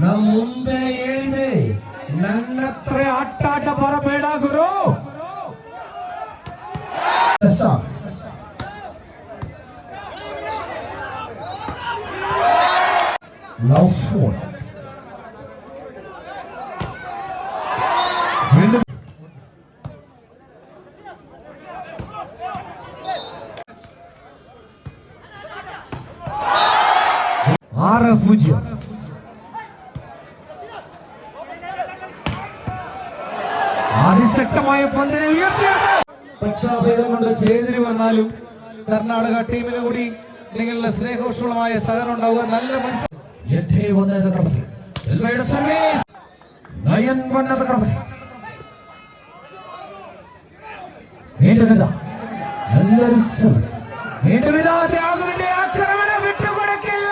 ನಮ್ ಮುಂದೆ ಹೇಳಿದೆ ನನ್ನ ಹತ್ರ ಆಟಾಟ ಬರಬೇಡ ಗುರು ಲವ್ ಫೋನ್ ஆற பூஜ்ஜியம் വകഭേദം കൊണ്ട് ചേതിരി വന്നാലും കർണാടക ടീമിന് കൂടി നിങ്ങളുടെ സ്നേഹോഷമായ സഹകരണം ഉണ്ടാവുക. നല്ല മനസ്സിലാക്കി വിട്ടുകൊടുക്കില്ല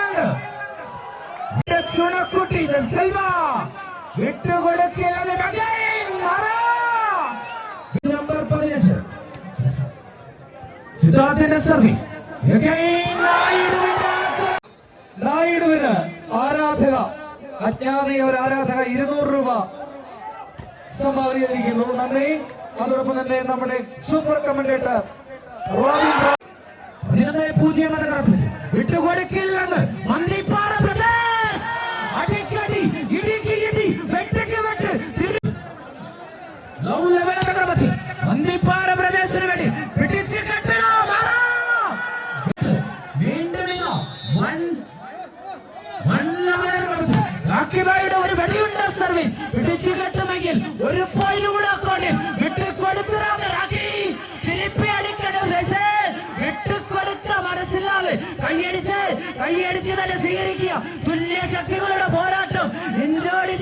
സിദ്ധാർത്ഥന്റെ സർവീസ്. നായിഡുവിന് ആരാധക അജ്ഞാതയ ഒരു ആരാധക ഇരുന്നൂറ് രൂപ സംഭാവന ചെയ്തിരിക്കുന്നു നന്ദി. അതോടൊപ്പം തന്നെ നമ്മുടെ സൂപ്പർ കമന്റേറ്റർ റോബിൻ പതിനൊന്ന് പൂജ്യം എന്ന കണക്കിൽ വിട്ടുകൊടുക്കില്ലെന്ന് മന്ത്രിപ്പാറ പ്രദേശ്. അടിക്കടി ഇടിക്ക് ഇടി വെട്ടിക്ക് വെട്ട്. ലവ് ലെവൽ എന്ന ക്രമത്തിൽ മന്ത്രിപ്പാറ കാക്കിബായുടെ ഒരു വെടിയുണ്ട സർവീസ് പിടിച്ചു കെട്ടുമെങ്കിൽ ഒരു പോയിന്റ് കൂടെ അക്കൗണ്ടിൽ വിട്ടുകൊടുത്തിരാതെ രാഖി തിരുപ്പി വിട്ടു വിട്ടുകൊടുക്ക മനസ്സിലാതെ കൈയടിച്ച് കൈയടിച്ച് തന്നെ സ്വീകരിക്കുക. തുല്യ ശക്തികളുടെ പോരാട്ടം. ഇഞ്ചോടിഞ്ച്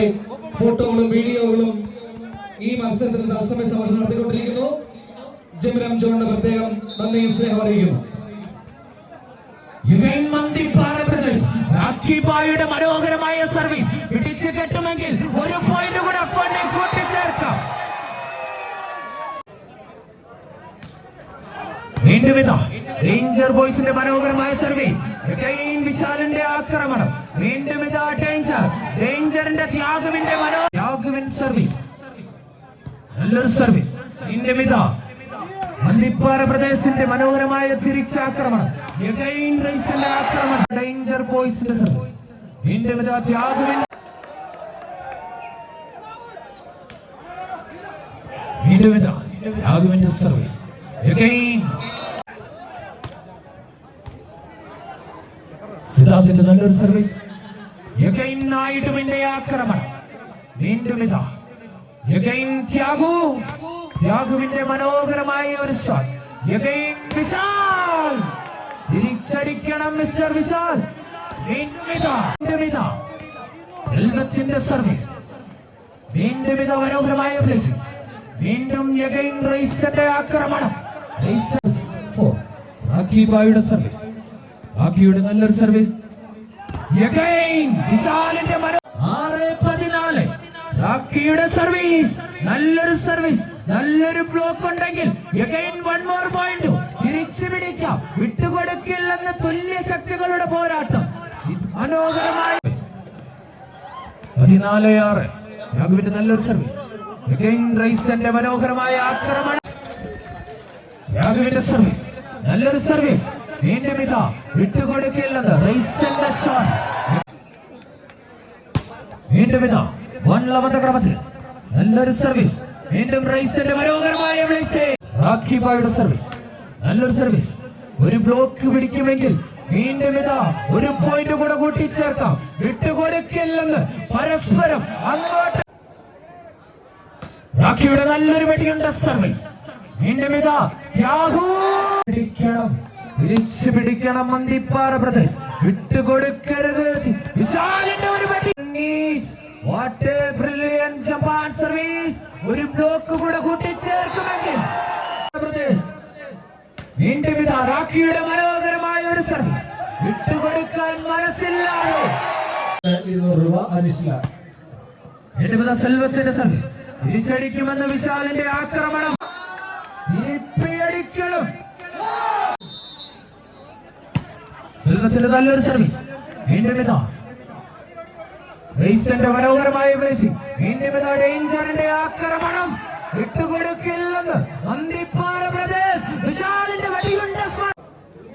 നമ്മളുടെ ഫോട്ടോകളും വീഡിയോകളും ഈ മത്സരത്തിന് തത്സമയ സമർശനം നടത്തിക്കൊണ്ടിരിക്കുന്നു. ജമിരം ജോണിന്റെ പ്രത്യേകം നന്ദിയും സ്നേഹം അറിയിക്കുന്നു. പ്രദേശ് മനോഹരമായ സർവീസ് പിടിച്ചു കെട്ടുമെങ്കിൽ ഒരു പോയിന്റ് കൂടെ അക്കൗണ്ടിൽ കൂട്ടിച്ചേർക്കാം. വീണ്ടും റേഞ്ചർ ബോയ്സിന്റെ മനോഹരമായ സർവീസ് വിശാലിന്റെ ആക്രമണം. വീണ്ടും ഇതാ ഡേഞ്ചർ ഡേഞ്ചറിന്റെ ത്യാഗവിന്റെ മനോ ത്യാഗവിൻ സർവീസ് നല്ലൊരു സർവീസ് വീണ്ടും ഇതാ. മന്ദിപ്പാറ പ്രദേശത്തിന്റെ മനോഹരമായ തിരിച്ചാക്രമണം. ആക്രമണം. ഡേഞ്ചർ ബോയ്സിന്റെ സർവീസ് വീണ്ടും ഇതാ ത്യാഗവിൻ വീണ്ടും ഇതാ ത്യാഗവിന്റെ സർവീസ് സിദ്ധാർത്ഥിന്റെ നല്ലൊരു സർവീസ് Again നായിഡുവിന്റെ ആക്രമണം. വീണ്ടും ഇതാ. Again ത്യാഗു. ത്യാഗുവിന്റെ മനോഹരമായ ഒരു ഷോട്ട് Again വിശാൽ. തിരിച്ചടിക്കണം മിസ്റ്റർ വിശാൽ. വീണ്ടും ഇതാ. വീണ്ടും ഇതാ. സെൽവത്തിന്റെ സർവീസ്. വീണ്ടും ഇതാ മനോഹരമായ പ്ലേസ് വീണ്ടും Again റൈസന്റെ ആക്രമണം. റൈസ് ഫോർ റാക്കി ബായുടെ സർവീസ് റാക്കിയുടെ നല്ലൊരു സർവീസ് വിശാലിന്റെ ആറ് പതിനാല്. റാക്കിയുടെ സർവീസ് നല്ലൊരു സർവീസ് നല്ലൊരു ബ്ലോക്ക് ഉണ്ടെങ്കിൽ Again one more point. തിരിച്ചു പിടിക്കാം. വിട്ടുകൊടുക്കില്ലെന്ന് തുല്യ ശക്തികളുടെ പോരാട്ടം. മനോഹരമായ പതിനാല് ആറ്. രാഘുവിന്റെ നല്ലൊരു സർവീസ് Again റൈസന്റെ മനോഹരമായ ആക്രമണം. രാഘുവിന്റെ സർവീസ് നല്ലൊരു സർവീസ് വീണ്ടും ഇതാ വിട്ടുകൊടുക്കില്ലെന്ന് വീണ്ടും ഇതാ വൺ ലവന്റെ ക്രമത്തിൽ നല്ലൊരു സർവീസ് വീണ്ടും റൈസന്റെ മനോഹരമായ റാഖി ബായുടെ സർവീസ് നല്ലൊരു സർവീസ് ഒരു ബ്ലോക്ക് പിടിക്കുമെങ്കിൽ വീണ്ടും ഇതാ ഒരു പോയിന്റ് കൂടെ കൂട്ടിച്ചേർക്കാം. വിട്ടുകൊടുക്കില്ലെന്ന് പരസ്പരം അങ്ങോട്ട്. റാഖിയുടെ നല്ലൊരു വെടിയുണ്ട് സർവീസ് വീണ്ടും ഇതാ യാഹൂ. പിടിക്കണം. പിടിച്ചു പിടിക്കണം മന്ദിപ്പാറ ബ്രദേഴ്സ്. വിട്ടുകൊടുക്കരുത്. വിശാലിന്റെ ഒരു വെടി what a brilliant Japan service ഒരു ബ്ലോക്ക് കൂടെ കൂട്ടിച്ചേർക്കുമെങ്കിൽ. ബ്രദേഴ്സ് വീണ്ടും ഇതാ റാക്കിയുടെ മനോഹരമായ ഒരു സർവീസ് വിട്ടുകൊടുക്കാൻ മനസ്സില്ലാതെ. രൂപ എഴുപത് സെൽവത്തിന്റെ സർവീസ് തിരിച്ചടിക്കുമെന്ന് വിശാലിന്റെ ആക്രമണം. സെൽവത്തിന്റെ നല്ലൊരു സർവീസ് വീണ്ടും ഇതാ. റേസിന്റെ മനോഹരമായ ബ്ലേസിംഗ് വീണ്ടും ഇതാ ഡേഞ്ചറിന്റെ ആക്രമണം. വിട്ടുകൊടുക്കില്ലെന്ന് അന്തിപ്പാറ പ്രദേശ് വിശാലിന്റെ വെടിയുണ്ട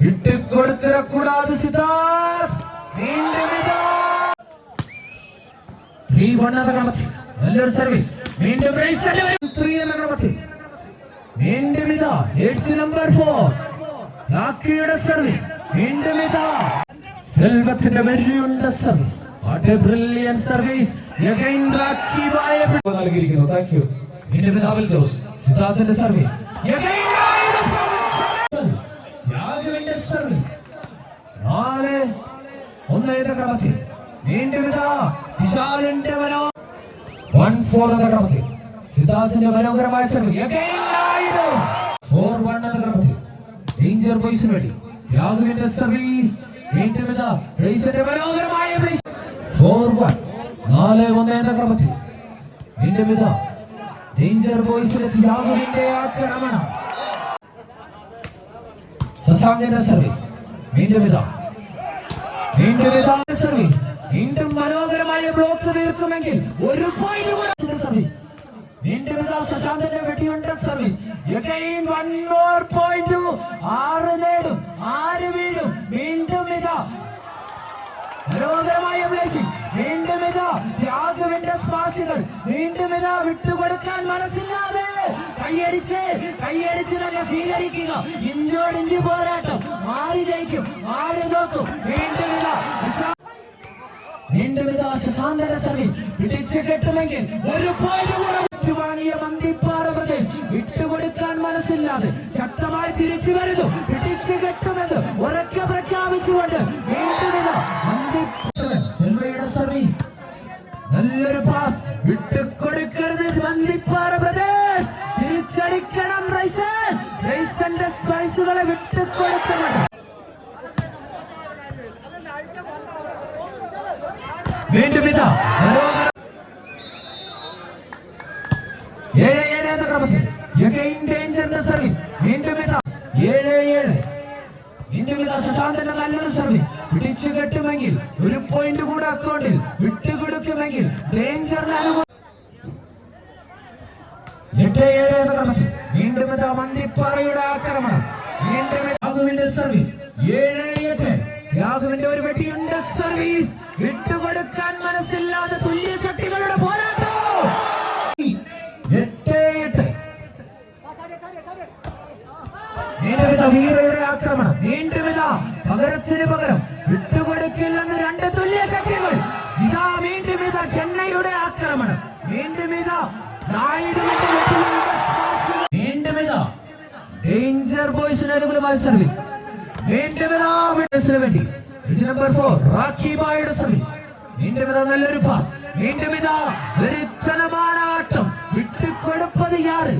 വിട്ടുകൊടുത്തിരക്കൂടാതെ സിദ്ധാർത്ഥ്. വീണ്ടും ഇതാ. ത്രീ വൺ എന്ന ക്രമത്തിൽ. നല്ലൊരു സർവീസ് വീണ്ടും ത്രീ എന്ന ക്രമത്തിൽ. വീണ്ടും ഇതാ. എയ്റ്റ്സ് നമ്പർ ഫോർ ലാക്കിയുടെ സർവീസ്. വീണ്ടും ഇതാ. സെൽവത്തിന്റെ വെല്ലുണ്ട service. What a brilliant service again Rakki ബായ നൽകിയിരിക്കുന്നു. താങ്ക് യു വീണ്ടും ഇതാ വിൽ ജോസ് സിദ്ധാർത്ഥന്റെ സർവീസ് അഗൈൻ യാഗവിന്റെ സർവീസ് നാല് ഒന്ന് എന്ന ക്രമത്തിൽ. വീണ്ടും ഇതാ വിശാലിന്റെ മനോ വൺ ഫോർ എന്ന ക്രമത്തിൽ. സിദ്ധാർത്ഥിന്റെ മനോഹരമായ സർവീസ് ഫോർ വൺ ഡേഞ്ചർ ബോയ്സിന് വേണ്ടി. രാഘുവിന്റെ സർവീസ് വീണ്ടും റേസിന്റെ മനോഹരമായ ഫോർ വൺ നാല് ഒന്ന് എന്ന ക്രമത്തിൽ. വീണ്ടും ആക്രമണം. സർവീസ് വീണ്ടും വീണ്ടും സർവീസ് മനോഹരമായ ബ്ലോക്ക് തീർക്കുമെങ്കിൽ ഒരു പോയിന്റ് സർവീസ് സർവീസ്. ആറ് ആറ് വീണ്ടും വീണ്ടും വീണ്ടും വിട്ടുകൊടുക്കാൻ മനസ്സില്ലാതെ. കൈയടിച്ച് കൈയടിച്ച് തന്നെ സ്വീകരിക്കുക. ഇഞ്ചോടിഞ്ച് പോരാട്ടം. ആര് ജയിക്കും? ആര് തോക്കും? വീണ്ടും വീണ്ടും ഇതാ സർവീസ് പിടിച്ചു ഒരു പോയിന്റ് കൂടെ വാങ്ങിയ മന്ദിപ്പാറ പ്രദേശ് വിട്ടുകൊടുക്കാൻ മനസ്സില്ലാതെ ശക്തമായി തിരിച്ചു വരുന്നു പിടിച്ചു കെട്ടുമെന്ന് ഉറക്കെ പ്രഖ്യാപിച്ചുകൊണ്ട് വീണ്ടും സിൽവയുടെ സർവീസ് നല്ലൊരു പാസ് വിട്ടുകൊടുക്കരുത് മന്ദിപ്പാറ പ്രദേശ്. തിരിച്ചടിക്കണം റൈസൻ റൈസന്റെ സ്പൈസുകളെ വിട്ടുകൊടുക്കുന്നുണ്ട് വീണ്ടും ഇതാ മനോഹര- ഏഴ് ഏഴ് എന്ന ക്രമത്തിൽ Again danger സർവീസ് വീണ്ടും ഇതാ ഏഴ് ഏഴ് വീണ്ടും ഇതാ ശശാന്തന്റെ നല്ലൊരു സർവീസ് പിടിച്ചു കെട്ടുമെങ്കിൽ ഒരു പോയിന്റ് കൂടെ അക്കൗണ്ടിൽ വിട്ടുകൊടുക്കുമെങ്കിൽ ഡേഞ്ചറിന് വീണ്ടും ആക്രമണം. വീണ്ടും രാഘുവിന്റെ സർവീസ് ഒരു വെടിയുണ്ട് സർവീസ് വിട്ടുകൊടുക്കാൻ മനസ്സില്ലാതെ തുല്യ ശക്തികളുടെ പോരാട്ടം വീരയുടെ ആക്രമണം. വീണ്ടും പകരത്തിന് പകരം വിട്ടുകൊടുക്കില്ലെന്ന് രണ്ട് തുല്യ ശക്തികൾ. ഇതാ വീണ്ടും ഇതാ ചെന്നൈയുടെ ആക്രമണം. വീണ്ടും ഇതാ വീണ്ടും ഇതാ ഡേഞ്ചർ ബോയ്സിന് അനുകൂലമായ സർവീസ്. വീണ്ടും ഇതാ വിട്ടസിന് വേണ്ടി. നമ്പർ ഫോർ റാഖി ബായുടെ സർവീസ്. വീണ്ടും ഇതാ നല്ലൊരു പാസ് വീണ്ടും ഇതാ വെറിത്തനமான ആട്ടം. വിട്ടുകൊടുപ്പത് യാറ്?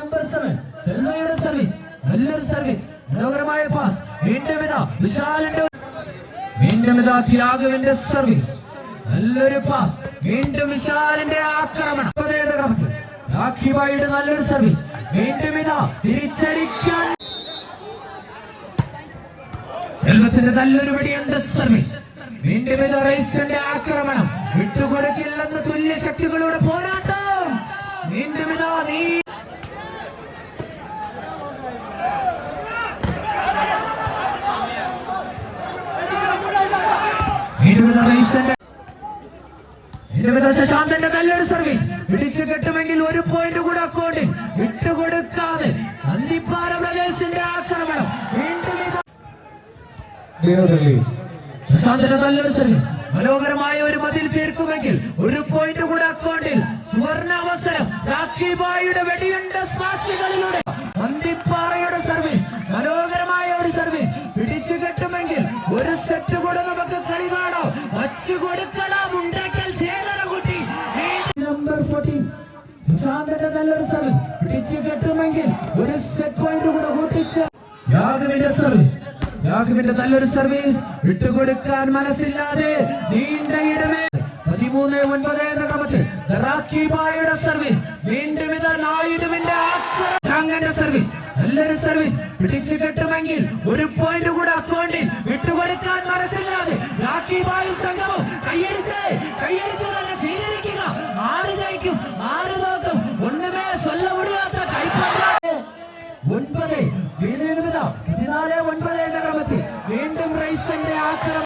നമ്പർ സെവൻ സെൽവയുടെ സർവീസ് നല്ലൊരു സർവീസ് മനോഹരമായ പാസ് വീണ്ടും ഇതാ വിശാലിന്റെ വീണ്ടും ഇതാ ത്യാഗുവിന്റെ സർവീസ് നല്ലൊരു പാസ് വീണ്ടും വിശാലിന്റെ ആക്രമണം. ക്രമത്തിൽ. രാഖിബായിയുടെ നല്ലൊരു സർവീസ് വീണ്ടും ഇതാ തിരിച്ചടിക്കാൻ സെൽവത്തിന്റെ നല്ലൊരു വെടിയുണ്ട് സർവീസ് വീണ്ടും ഇത് റൈസിന്റെ ആക്രമണം. വിട്ടുകൊടുക്കില്ലെന്ന് തുല്യ ശക്തികളുടെ പോരാട്ടം. വീണ്ടും ഇതാ നീ വീണ്ടും ഇതാ റൈസിന്റെ ഇരുപത് ശശാന്തന്റെ നല്ലൊരു സർവീസ് പിടിച്ചു കെട്ടുമെങ്കിൽ ഒരു പോയിന്റ് കൂടെ അക്കൗണ്ടിൽ വിട്ടുകൊടുക്കാതെ നന്ദിപ്പാറ പ്രദേശത്തിന്റെ ആക്രമണം. വീണ്ടും തെളിയും നല്ലൊരു സർവീസ് മനോഹരമായ ഒരു മതിൽ തീർക്കുമെങ്കിൽ ഒരു പോയിന്റ് കൂടെ അക്കൗണ്ടിൽ സുവർണ അവസരം. രാഖി ബായിയുടെ വെടിയുണ്ട സ്മാശികളിലൂടെ മന്തിപ്പാറയുടെ സർവീസ് മനോഹരമായ ഒരു സർവീസ് പിടിച്ചു കെട്ടുമെങ്കിൽ ഒരു സെറ്റ് കൂടെ നമുക്ക് കളി കാണാം. വച്ചു കൊടുക്കണം സുശാന്തിന്റെ നല്ലൊരു സർവീസ് പിടിച്ചു കെട്ടുമെങ്കിൽ ഒരു സെറ്റ് പോയിന്റ് കൂടെ കൂട്ടിച്ച്. യാഗവിന്റെ സർവീസ് യാഗവിന്റെ നല്ലൊരു സർവീസ് വിട്ടുകൊടുക്കാൻ മനസ്സില്ലാതെ നീണ്ട ഇടമേ. പതിമൂന്ന് ഒൻപത് എന്ന ക്രമത്തിൽ സർവീസ് വീണ്ടും ഇത് നായിഡുവിന്റെ ചാങ്കന്റെ സർവീസ് നല്ലൊരു സർവീസ് പിടിച്ചു കെട്ടുമെങ്കിൽ ഒരു പോയിന്റ് കൂടെ അക്കൗണ്ടിൽ വിട്ടുകൊടുക്കാൻ മനസ്സില്ലാതെ രാഖിബായും സംഘവും കൈയടിച്ച് കൈയടിച്ച് തന്നെ സ്വീകരിക്കുക ആര് ജയിക്കും ആര് നോക്കും ഒന്നുമേ സ്വല്ല ഒടിയാത്ത കൈപ്പറ്റാതെ പതിനാല് ഒൻപത് എന്ന ക്രമത്തിൽ വീണ്ടും റൈസന്റെ ആക്രമണം